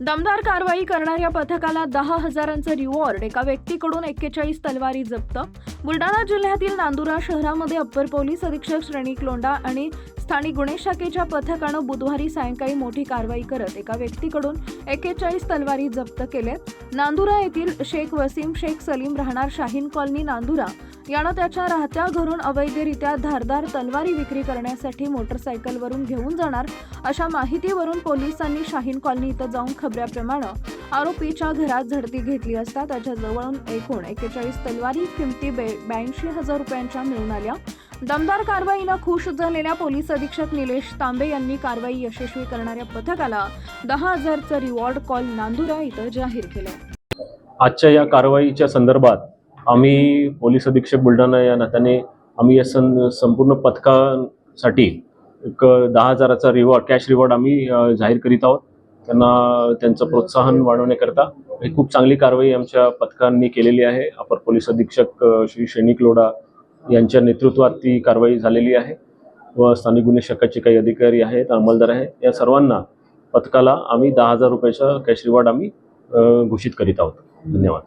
दमदार कारवाई करणाऱ्या पथकाला दहा हजारांचं रिवॉर्ड एका व्यक्तीकडून एक्केचाळीस तलवारी जप्त. बुलडाणा जिल्ह्यातील नांदुरा शहरामध्ये अप्पर पोलीस अधीक्षक श्रेणी लोंडा आणि स्थानिक गुन्हे शाखेच्या पथकानं बुधवारी सायंकाळी मोठी कारवाई करत एका व्यक्तीकडून एक्केचाळीस तलवारी जप्त केल्यात नांदुरा येथील शेख वसीम शेख सलीम राहणार शाहीन कॉलनी नांदुरा. यानं त्याच्या राहत्या घरून अवैधरित्या धारदार तलवारी विक्री करण्यासाठी मोटरसायकलवरून घेऊन जाणार अशा माहितीवरून पोलिसांनी शाहीन कॉलनी इथं जाऊन खबऱ्याप्रमाणे आरोपीच्या घरात झडती घेतली असता त्याच्या जवळून एकूण एक्केचाळीस तलवारी किमती ब्याऐंशी हजार रुपयांच्या मिळून आल्या. दमदार कारवाईनं खुश झालेल्या पोलीस अधीक्षक निलेश तांबे यांनी कारवाई यशस्वी करणाऱ्या पथकाला दहा हजारचं रिवॉर्ड कॉल नांदुरा इथं जाहीर केलं. आजच्या या कारवाईच्या संदर्भात आम्ही पोलीस अधीक्षक बुलढाणा या नात्याने आम्ही या सं संपूर्ण पथकासाठी एक दहा हजाराचा रिवॉर्ड कॅश रिवॉर्ड आम्ही जाहीर करीत आहोत. त्यांना त्यांचं प्रोत्साहन वाढवण्याकरता ही खूप चांगली कारवाई आमच्या पथकांनी केलेली आहे. अपर पोलीस अधीक्षक श्री शैनिक लोढा यांच्या नेतृत्वात ती कारवाई झालेली आहे व स्थानिक गुन्हे शाखाचे काही अधिकारी आहेत अंमलदार आहेत. या सर्वांना पथकाला आम्ही दहा हजार रुपयाचा कॅश रिवॉर्ड आम्ही घोषित करीत आहोत. धन्यवाद.